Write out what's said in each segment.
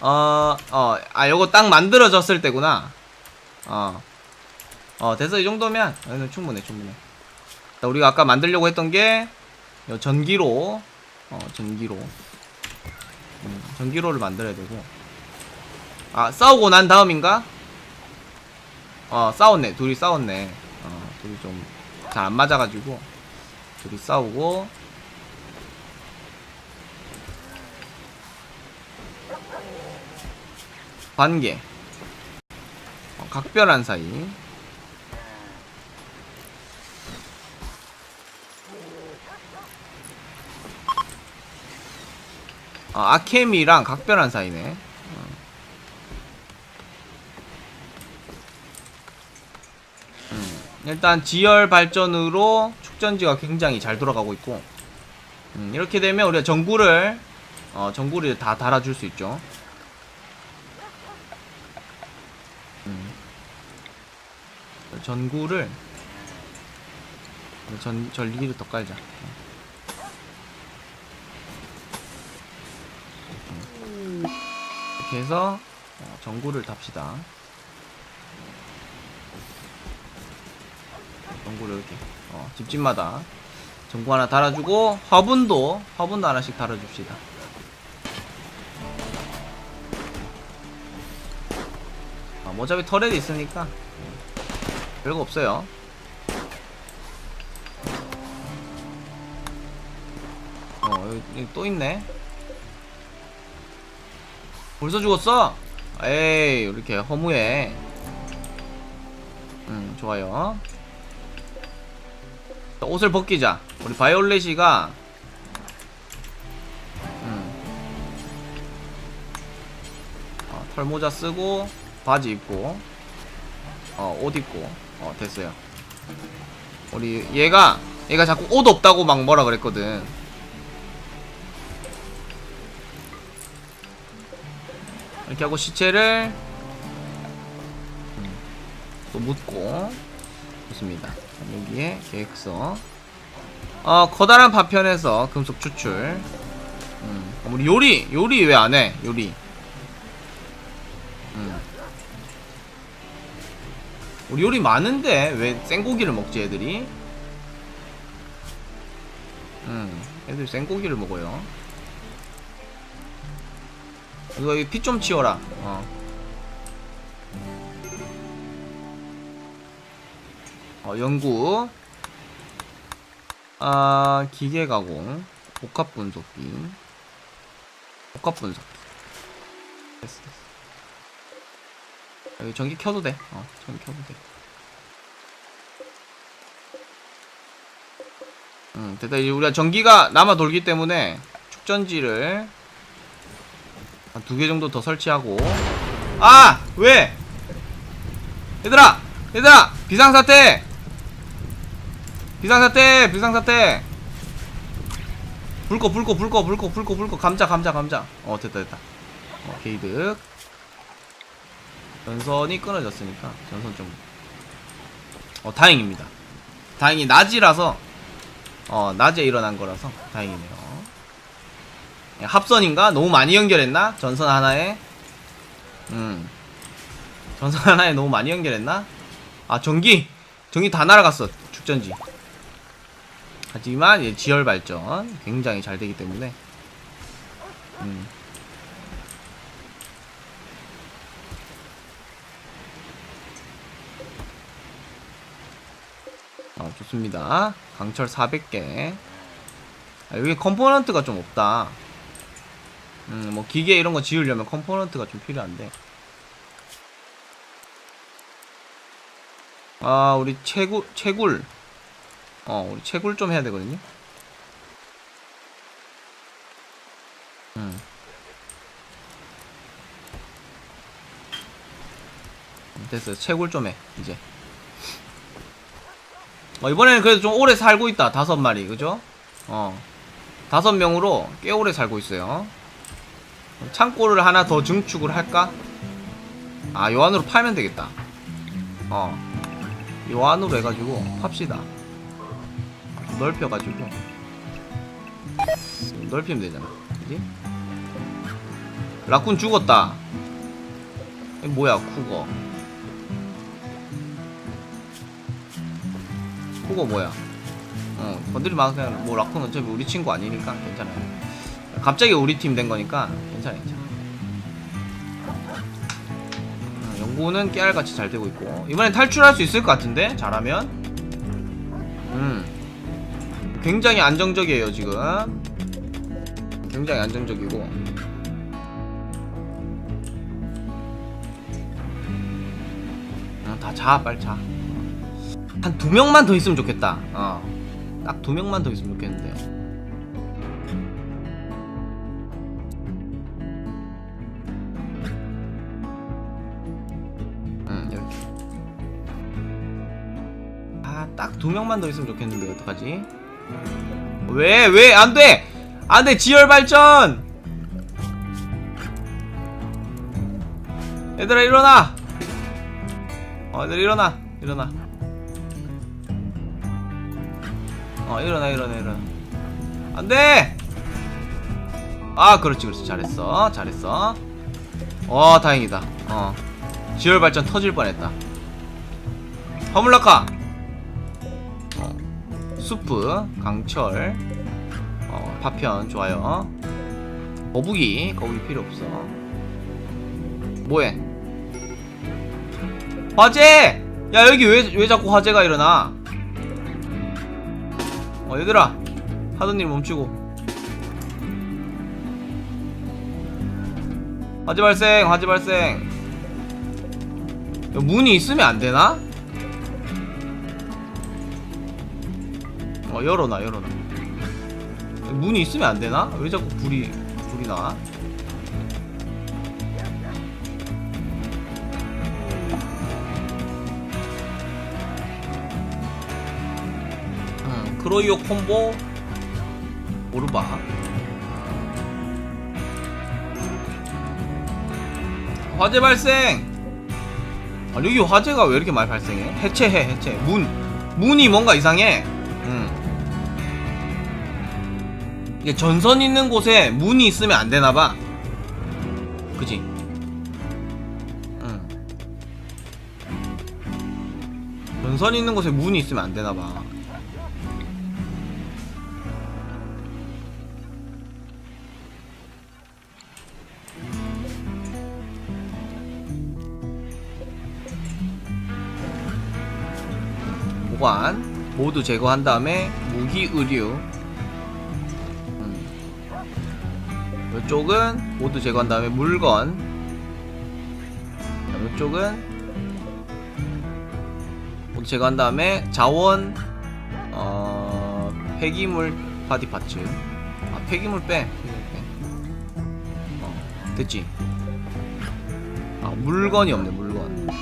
어, 어, 아, 요거 딱 만들어졌을 때구나. 어. 어, 됐어. 이 정도면, 어, 충분해, 충분해. 자, 우리가 아까 만들려고 했던 게, 요 전기로, 어, 전기로. 음, 전기로를 만들어야 되고. 아, 싸우고 난 다음인가? 어, 싸웠네. 둘이 싸웠네. 어, 둘이 좀, 잘 안 맞아가지고. 둘이 싸우고. 관계. 어, 각별한 사이. 어, 아케미랑 각별한 사이네. 어. 음, 일단 지열 발전으로 축전지가 굉장히 잘 돌아가고 있고 음, 이렇게 되면 우리가 전구를 어, 전구를 다 달아줄 수 있죠. 전구를 전 전기를 더 깔자. 음. 이렇게 해서 어, 전구를 답시다. 전구를 이렇게 어, 집집마다 전구 하나 달아주고 화분도 화분도 하나씩 달아줍시다. 어, 뭐 어차피 터렛 있으니까 별거 없어요. 어 여기, 여기 또 있네. 벌써 죽었어? 에이 이렇게 허무해. 음 좋아요. 자, 옷을 벗기자. 우리 바이올렛이가 음. 어, 털모자 쓰고 바지 입고 어, 옷 입고 어, 됐어요. 우리 얘가 얘가 자꾸 옷 없다고 막 뭐라 그랬거든. 이렇게 하고 시체를 음, 또 묻고 좋습니다. 여기에 계획서. 어, 커다란 파편에서 금속 추출. 음, 우리 요리, 요리 왜 안 해? 요리. 음. 우리 요리 많은데 왜 생고기를 먹지 애들이? 음, 애들 생고기를 먹어요. 이거 피 좀 치워라. 어. 어, 연구. 아, 기계 가공. 복합 분석기. 복합 분석기. 됐어, 됐어. 여기 전기 켜도 돼. 어, 전기 켜도 돼. 음, 됐다. 이제 우리가 전기가 남아 돌기 때문에 축전지를 한두개 정도 더 설치하고. 아! 왜? 얘들아! 얘들아! 비상사태! 비상사태! 비상사태! 불꺼, 불꺼, 불꺼, 불꺼, 불꺼, 불꺼. 감자, 감자, 감자. 어, 됐다, 됐다. 어, 게이득. 전선이 끊어졌으니까, 전선 좀. 어, 다행입니다. 다행히 낮이라서, 어, 낮에 일어난 거라서 다행이네요. 합선인가? 너무 많이 연결했나? 전선 하나에? 음. 전선 하나에 너무 많이 연결했나? 아, 전기! 전기 다 날아갔어. 축전지. 하지만, 얘 지열 발전. 굉장히 잘 되기 때문에. 음. 어, 좋습니다. 강철 400개. 아, 여기 컴포넌트가 좀 없다. 음, 뭐 기계 이런 거 지으려면 컴포넌트가 좀 필요한데. 아, 우리 채굴 채굴. 어, 우리 채굴 좀 해야 되거든요. 음. 음, 됐어요. 채굴 좀 해. 이제. 어, 이번에는 그래도 좀 오래 살고 있다. 다섯 마리. 그죠? 어. 다섯 명으로 꽤 오래 살고 있어요. 창고를 하나 더 증축을 할까? 아, 요 안으로 팔면 되겠다. 어. 요 안으로 해가지고 팝시다. 넓혀가지고. 넓히면 되잖아. 그지? 라쿤 죽었다 뭐야 쿠거 쿠거 뭐야? 어 건드리면 그냥 뭐 라쿤 어차피 우리 친구 아니니까 괜찮아요. 갑자기 우리 팀 된 거니까 괜찮아 괜찮아 어, 연구는 깨알같이 잘 되고 있고. 이번엔 탈출할 수 있을 것 같은데? 잘하면? 음. 굉장히 안정적이에요 지금. 굉장히 안정적이고. 어, 다자 빨리 자 한 두 명만 더 있으면 좋겠다. 어 딱 두 명만 더 있으면 좋겠는데 음 이렇게. 아딱 두 명만 더 있으면 좋겠는데 어떡하지? 왜 왜? 안 돼! 안 돼! 지열 발전! 얘들아 일어나! 어 얘들아 일어나! 일어나 어 일어나 일어나 일어나 안돼! 아 그렇지 그렇지. 잘했어 잘했어. 어 다행이다. 어. 지열 발전 터질 뻔했다. 허물라카 어, 수프 강철. 어, 파편 좋아요. 거북이 거북이 필요 없어. 뭐해? 화재! 야 여기 왜, 왜 자꾸 화재가 일어나 어 얘들아 하던 일 멈추고 화재 발생 화재 발생 야, 문이 있으면 안 되나? 어 열어놔 열어놔 문이 있으면 안 되나? 왜 자꾸 불이 불이 나? 크로이오 콤보 오르바 화재 발생 아 여기 화재가 왜 이렇게 많이 발생해? 해체해 해체 문 문이 뭔가 이상해 음. 이게 전선 있는 곳에 문이 있으면 안 되나봐 그지? 응. 전선 있는 곳에 문이 있으면 안 되나봐 모두 제거한 다음에 무기 의류. 음. 이쪽은 모두 제거한 다음에 물건. 이쪽은 모두 제거한 다음에 자원 어 폐기물 바디 파츠. 아 폐기물 빼 폐기물 빼. 어, 됐지? 아 물건이 없네 물건. 물건.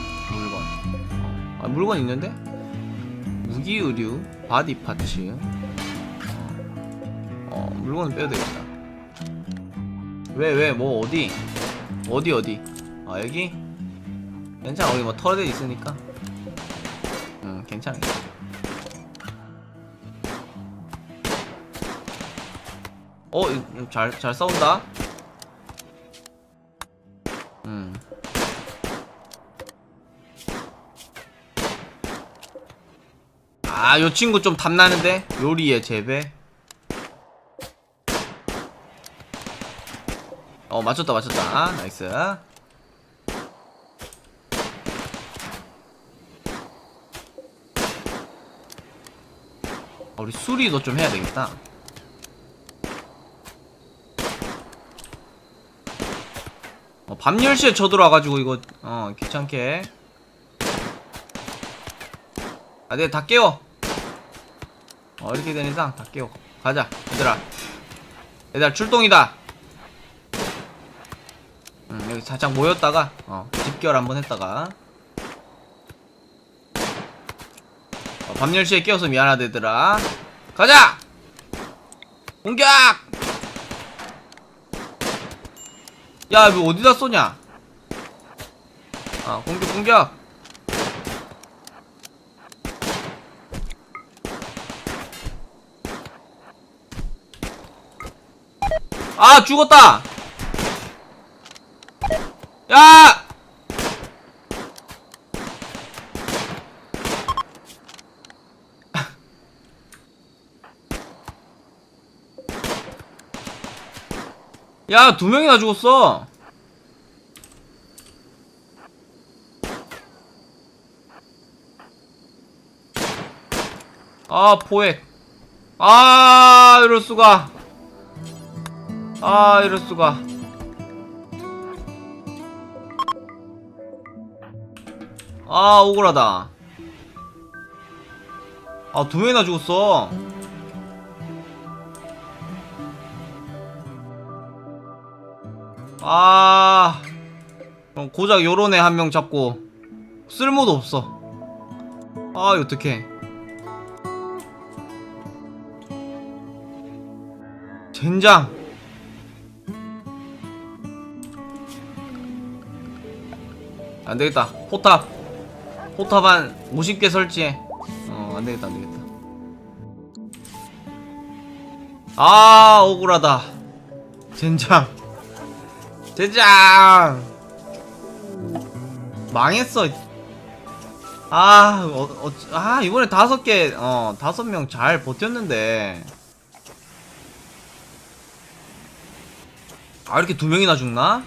어, 아 물건 있는데 무기 의류 바디 파츠. 어, 어 물건은 빼도 되겠다. 왜 왜 뭐 어디? 어디 어디? 아 여기? 괜찮아. 여기 뭐 털에 있으니까. 응 괜찮아 어 잘 잘 싸운다 아, 요 친구 좀 탐나는데? 요리의 재배. 어, 맞췄다, 맞췄다. 나이스. 어, 우리 수리도 좀 해야 되겠다. 어, 밤 10시에 쳐들어와가지고 이거, 어, 귀찮게. 아, 내가 다 깨워. 어, 이렇게 된 이상 다 깨워. 가자, 얘들아. 얘들아, 출동이다. 음, 여기 살짝 모였다가, 어, 집결 한번 했다가. 어, 밤 10시에 깨워서 미안하다, 얘들아. 가자! 공격! 야, 이거 어디다 쏘냐? 아, 공격, 공격! 아 죽었다 야! 야, 두 명이나 죽었어. 아, 포획. 아, 이럴 수가. 아, 이럴 수가. 아, 억울하다. 아, 두 명이나 죽었어. 아, 그럼 고작 요런 애 한 명 잡고 쓸모도 없어. 아, 어떡해. 젠장. 안 되겠다. 포탑. 포탑 한 50개 설치해. 어, 안 되겠다, 안 되겠다. 아, 억울하다. 젠장. 젠장. 망했어. 아, 어, 어, 아, 이번에 다섯 개, 어, 다섯 명 잘 버텼는데. 아, 이렇게 두 명이나 죽나?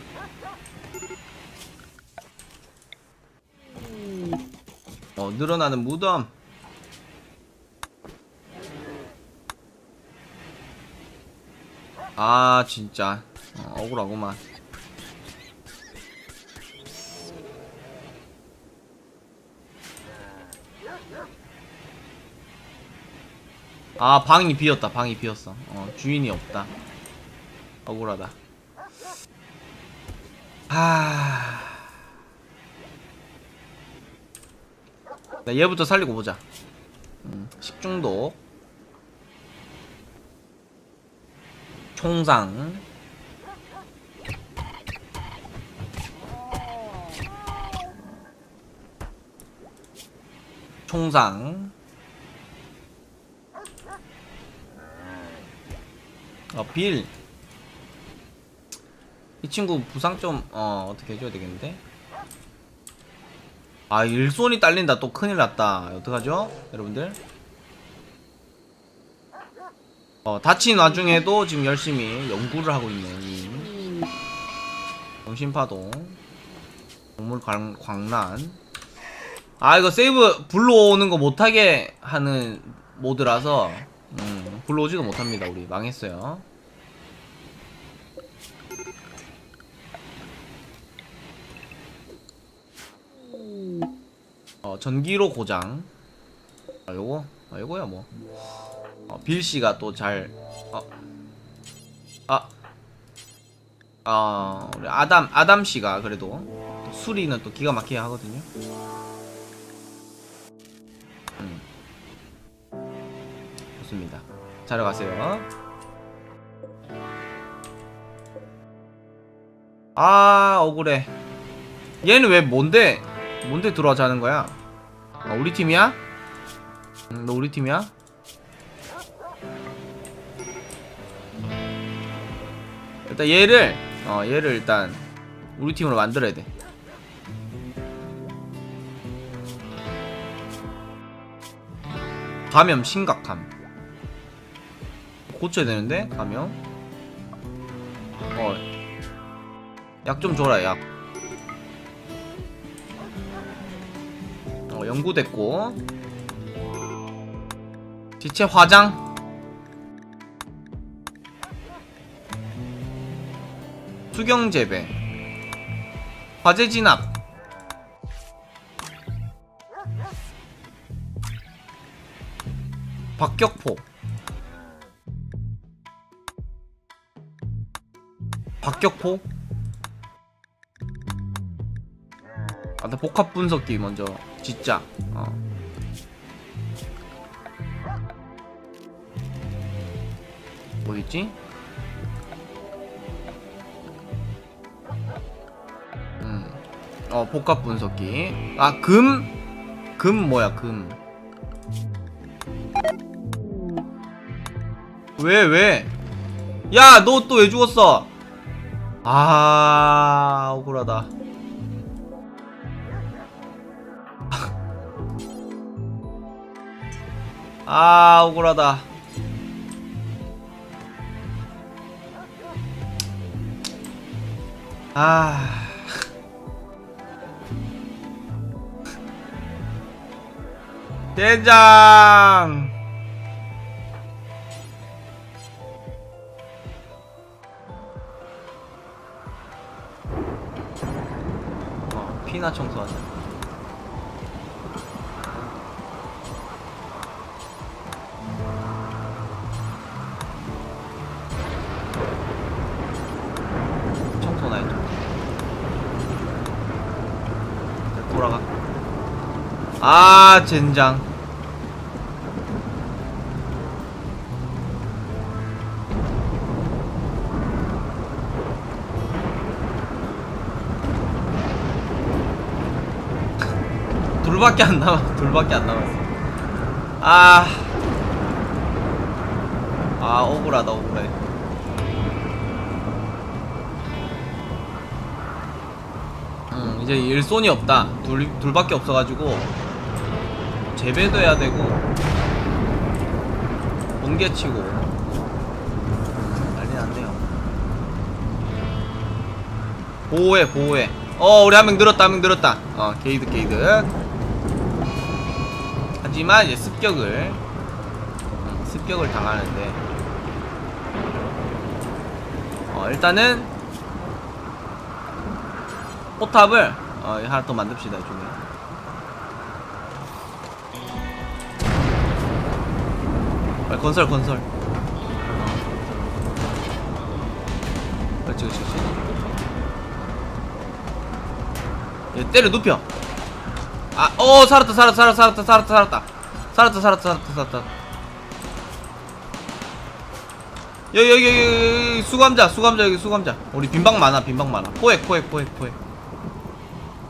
어, 늘어나는 무덤. 아, 진짜. 어, 억울하구만. 아, 방이 비었다. 방이 비었어. 어, 주인이 없다. 억울하다. 하... 나 얘부터 살리고 보자. 음, 식중독. 총상. 총상. 어, 빌. 이 친구 부상 좀, 어, 어떻게 해줘야 되겠는데? 아, 일손이 딸린다. 또 큰일 났다. 어떡하죠? 여러분들? 어, 다친 와중에도 지금 열심히 연구를 하고 있는 이 정신파동. 동물 광, 광란. 아, 이거 세이브 불러오는 거 못하게 하는 모드라서, 음, 불러오지도 못합니다. 우리 망했어요. 어, 전기로 고장. 아, 요거? 아, 요거야, 뭐. 어, 빌씨가 또 잘, 어. 아. 아, 우리 아담, 아담씨가 그래도 또 수리는 또 기가 막히게 하거든요. 음. 좋습니다. 자러 가세요. 아, 억울해. 얘는 왜 뭔데? 뭔데 들어와 자는 거야? 아, 우리 팀이야? 응, 너 우리 팀이야? 일단 얘를 어 얘를 일단 우리 팀으로 만들어야 돼. 감염 심각함. 고쳐야 되는데 감염. 어. 약 좀 줘라 약. 연구됐고. 지체 화장. 수경 재배. 화재 진압. 박격포. 박격포? 아, 나 복합 분석기 먼저 진짜 어. 어딨지? 음. 어, 복합 분석기. 아, 금? 금 뭐야, 금. 왜, 왜? 야, 너 또 왜 죽었어? 아 억울하다 아 억울하다. 아. 대장! 어, 피나 청소하자. 아, 젠장. 둘밖에 안 남아. 둘밖에 안 남았어. 아. 아, 억울하다, 억울해. 음, 이제 일손이 없다. 둘, 둘밖에 없어가지고. 재배도 해야 되고. 번개 치고. 난리 났네요. 보호해, 보호해. 어, 우리 한 명 늘었다, 한 명 늘었다. 어, 게이드, 게이드. 하지만 이제 습격을 음, 습격을 당하는데 어, 일단은 포탑을 어, 하나 더 만듭시다 이쪽에 빨리 건설 건설 어. 그렇지 그렇지 그렇지 얘 때려 눕혀 아, 어, 살았다, 살았다, 살았다, 살았다, 살았다, 살았다, 살았다, 살았다, 살았다, 살았다. 여기, 여기, 여기, 여기, 수감자, 수감자, 여기 수감자. 우리 빈방 많아, 빈방 많아. 포획, 포획, 포획, 포획.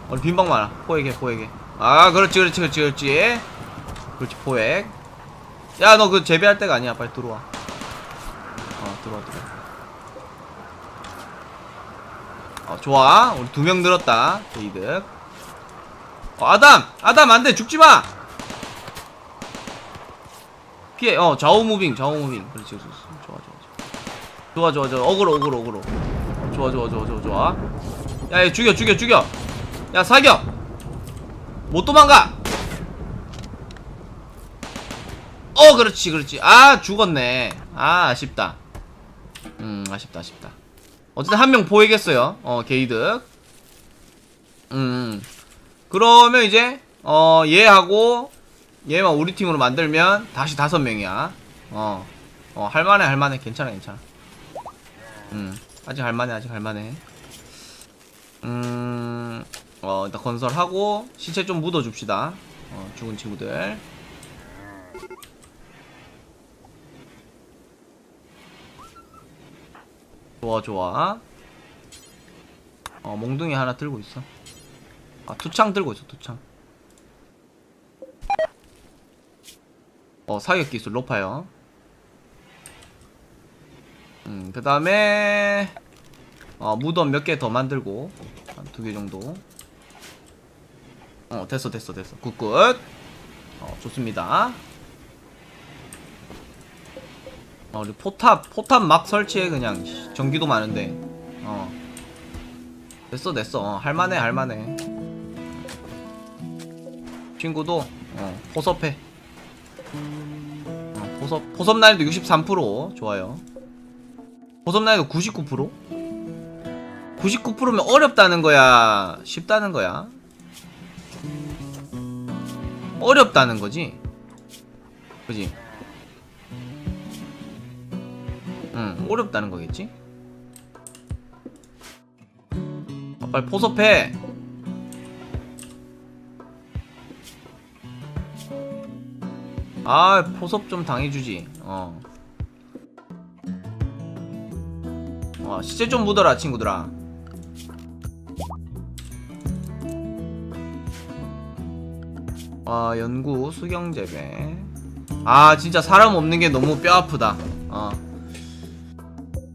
우리 빈방 많아. 포획해, 포획해. 아, 그렇지, 그렇지, 그렇지, 그렇지. 그렇지, 포획. 야, 너 그 재배할 때가 아니야. 빨리 들어와. 어, 들어와, 들어와. 어, 좋아. 우리 두 명 늘었다. 게이득. 어, 아담! 아담 안돼 죽지마! 피해 어 좌우 무빙 좌우 무빙 그렇지 그렇지 좋아 좋아 좋아 좋아 좋아 좋아 어그로 어그로 어그로 좋아 좋아 좋아 좋아 좋아 야얘 죽여 죽여 죽여 야 사격 못 도망가 어 그렇지 그렇지 아 죽었네 아 아쉽다 음 아쉽다 아쉽다 어쨌든 한 명 보이겠어요 어 게이드 음 그러면 이제 어 얘하고 얘만 우리 팀으로 만들면 다시 다섯 명이야. 어, 어 할만해 할만해 괜찮아 괜찮아. 음 아직 할만해 아직 할만해. 음, 어 일단 건설하고 시체 좀 묻어줍시다. 어 죽은 친구들. 좋아 좋아. 어 몽둥이 하나 들고 있어. 아 투창 들고 있어 투창. 어 사격 기술 높아요. 음그 다음에 어 무덤 몇 개 더 만들고 한 두 개 정도. 어 됐어 됐어 됐어. 굿굿. 어 좋습니다 어 우리 포탑 포탑 막 설치해 그냥 전기도 많은데 어 됐어 됐어 어, 할만해 할만해 친구도 어, 포섭해. 어, 포섭 포섭 난이도 63% 좋아요. 포섭 난이도 99%? 99%면 어렵다는 거야, 쉽다는 거야? 어렵다는 거지. 그지? 응, 어렵다는 거겠지? 아, 빨리 포섭해. 아 포섭 좀 당해주지 어. 어 시체 좀 묻어라 친구들아 아 연구 수경재배 아 진짜 사람 없는 게 너무 뼈 아프다 어.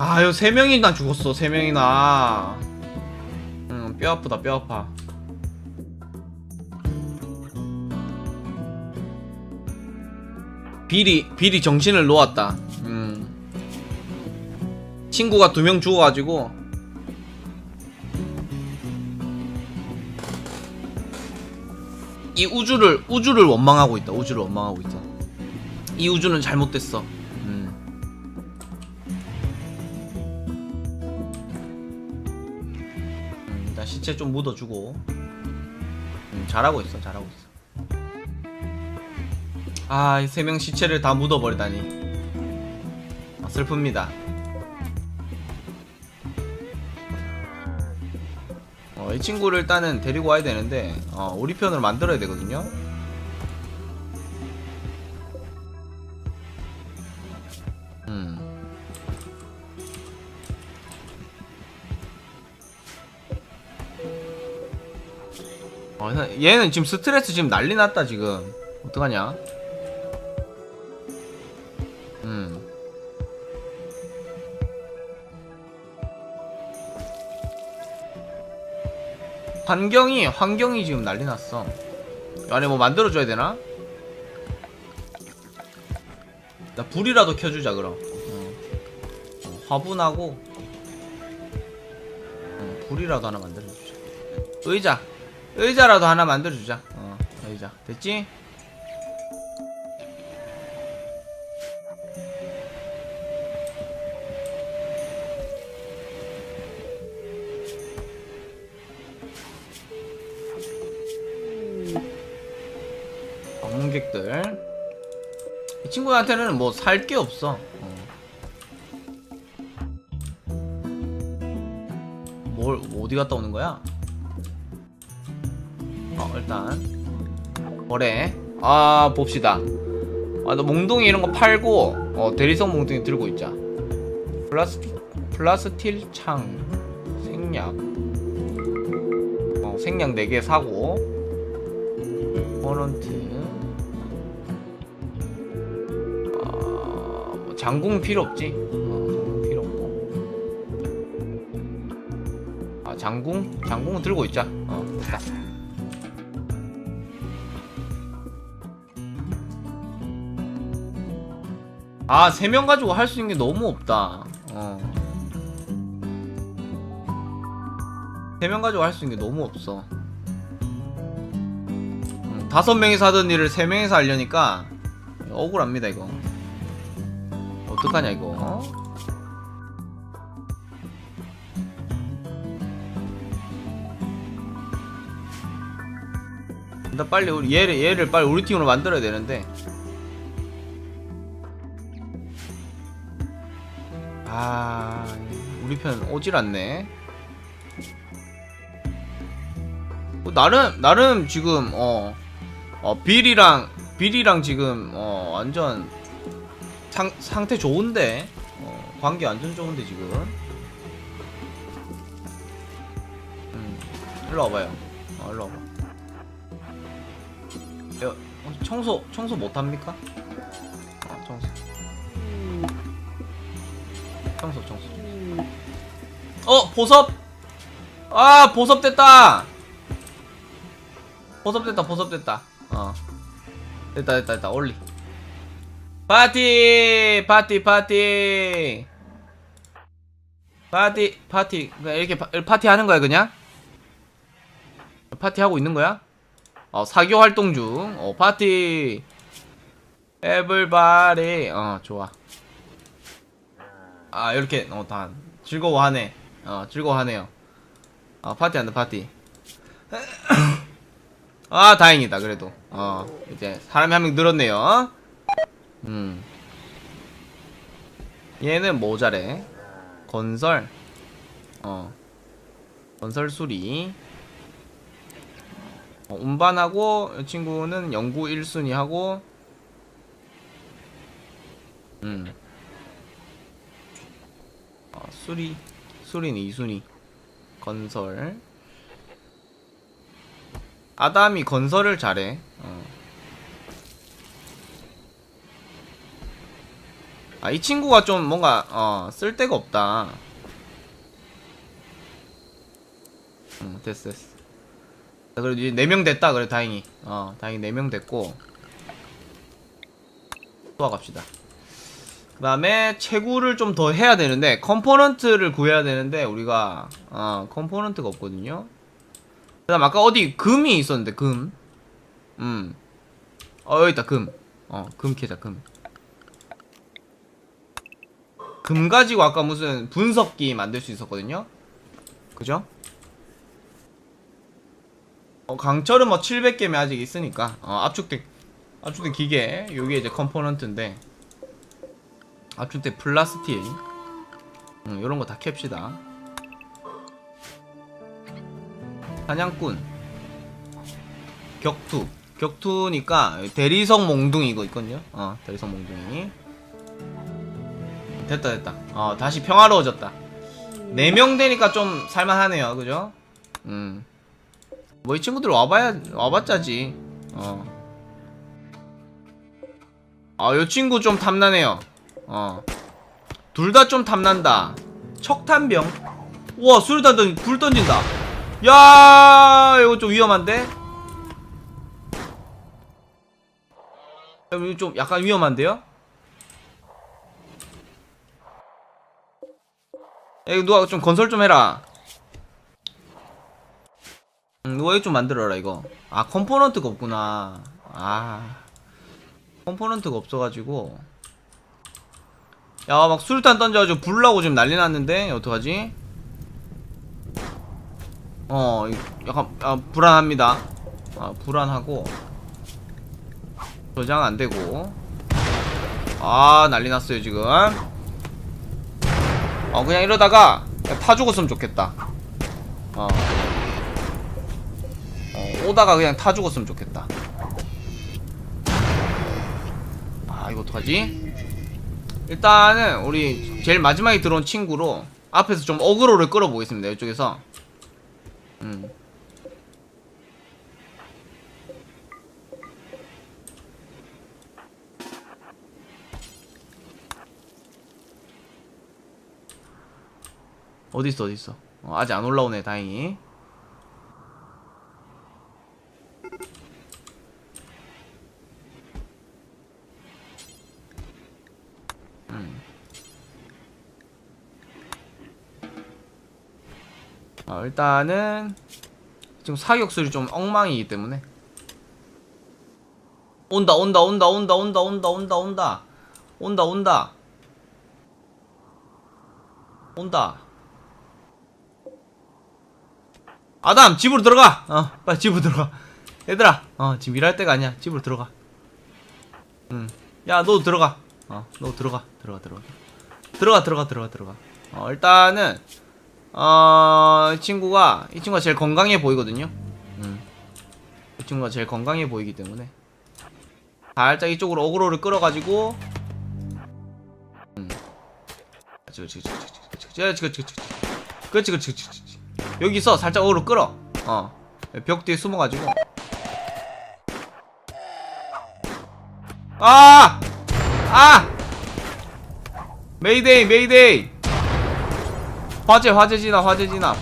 아유 세 명이나 죽었어 세 명이나. 응 뼈 아프다 뼈 아파. 비리 비리 정신을 놓았다. 음 친구가 두 명 죽어가지고. 이 우주를 우주를 원망하고 있다 우주를 원망하고 있어 이 우주는 잘못됐어 시체 좀 묻어주고. 음, 잘하고 있어 잘하고 있어. 아이 세명 시체를 다 묻어버리다니. 아, 슬픕니다. 어, 이 친구를 일단은 데리고 와야 되는데 어, 우리 편으로 만들어야 되거든요 얘는 지금 스트레스 지금 난리 났다 지금. 어떡하냐? 음. 환경이 환경이 지금 난리 났어. 안에 뭐 만들어줘야 되나? 나 불이라도 켜주자 그럼. 어. 어, 화분하고 어, 불이라도 하나 만들어주자. 의자 의자라도 하나 만들어주자 어 의자 됐지? 방문객들 이 친구한테는 뭐 살 게 없어 어. 뭘 어디 갔다 오는 거야? 어 일단. 거래. 아 봅시다. 아너 몽둥이 이런 거 팔고 어 대리석 몽둥이 들고 있자. 플라스 플라스틸 창 생략 어 생략 4개 사고. 워런트 아, 뭐 장궁 필요 없지? 어, 장궁 필요 없고. 아 장궁? 장궁은 들고 있자. 어 됐다 아, 세 명 가지고 할 수 있는 게 너무 없다. 어. 세 명 가지고 할 수 있는 게 너무 없어. 음, 다섯 명이서 하던 일을 세 명이서 하려니까 억울합니다, 이거. 어떡하냐, 이거. 어? 일단 빨리 우리 얘를 얘를 빨리 우리 팀으로 만들어야 되는데 아 우리 편 오질 않네. 뭐, 나름 나름 지금 어, 어 빌이랑 빌이랑 지금 어 완전 상, 상태 좋은데 어, 관계 완전 좋은데 지금. 음 일로 와봐요. 어 일로 와봐. 여, 어, 청소 청소 못합니까? 청소 청소 어 보섭 아 보섭 됐다 보섭 됐다 보섭 됐다. 어. 됐다 됐다 됐다. 올리. 파티 파티 파티. 파티 파티. 그냥 이렇게 파, 파티 하는 거야 그냥? 파티 하고 있는 거야? 어 사교 활동 중어 파티. 에블바리 어 좋아 아 이렇게. 어다 즐거워하네. 어 즐거워하네요. 어 파티 한다 파티. 아 다행이다 그래도. 어 이제 사람이 한 명 늘었네요. 음. 얘는 뭐 잘해 건설. 어. 건설 수리. 어, 운반하고 이 친구는 연구 1순위 하고 음 어, 수리 수리는 2순위 건설 아담이 건설을 잘해 어. 아, 이 친구가 좀 뭔가, 어, 쓸데가 없다. 응, 됐어, 됐어. 자, 그래도 이제 4명 됐다, 그래, 다행히. 어, 다행히 4명 됐고. 또 갑시다. 그 다음에 채굴을 좀 더 해야 되는데, 컴포넌트를 구해야 되는데, 우리가, 어, 컴포넌트가 없거든요. 그 다음 아까 어디 금이 있었는데, 금. 음. 어, 여기 있다, 금. 어, 금 캐자, 금. 금 가지고 아까 무슨 분석기 만들 수 있었거든요? 그죠? 어, 강철은 뭐 700개면 아직 있으니까, 어, 압축대, 압축대 기계, 요게 이제 컴포넌트인데, 압축대 플라스틱, 음, 요런 거 다 캡시다. 사냥꾼, 격투, 격투니까 대리석 몽둥이 이거 있거든요. 어, 대리석 몽둥이. 됐다 됐다. 어, 다시 평화로워졌다. 4명 되니까 좀 살만하네요. 그죠? 음. 뭐 이 친구들 와봐야 와봤자지. 어. 아, 요 친구 좀 탐나네요. 어. 둘 다 좀 탐난다. 척탄병. 우와, 수류탄 던, 불 던진다. 야, 이거 좀 위험한데? 이거 좀 약간 위험한데요? 야, 이거 누가 좀 건설 좀 해라. 음, 누가 이거 좀 만들어라, 이거. 아, 컴포넌트가 없구나. 아. 컴포넌트가 없어가지고. 야, 막 수류탄 던져가지고 불나고 지금 난리 났는데? 어떡하지? 어, 이- 약간, 아, 불안합니다. 아, 불안하고. 저장 안 되고. 아, 난리 났어요, 지금. 어 그냥 이러다가 그냥 타 죽었으면 좋겠다 어. 어 오다가 그냥 타 죽었으면 좋겠다 아 이거 어떡하지 일단은 우리 제일 마지막에 들어온 친구로 앞에서 좀 어그로를 끌어보겠습니다 이쪽에서. 음. 어딨어 어딨어? 어, 아직 안 올라오네 다행히 어, 일단은 지금 사격술이 좀 엉망이기 때문에. 온다 온다 온다 온다 온다 온다 온다 온다. 온다 온다. 온다. 아담 집으로 들어가. 어 빨리 집으로 들어가. 얘들아 어 지금 일할 때가 아니야. 집으로 들어가. 응야 너도 들어가. 어너 들어가 들어가. 들어가 들어가. 들어가 들어가 들어가. 어 일단은 어, 이 친구가 이 친구가 제일 건강해 보이거든요. 음. 이 친구가 제일 건강해 보이기 때문에 살짝 이쪽으로 어그로를 끌어가지고 음. 그렇지 그렇지 그렇지 그렇지 그렇지 여기서 살짝 어그로 끌어 어벽 뒤에 숨어가지고 아! 아! 메이데이 메이데이 花姐，花姐，进了，花姐，进了。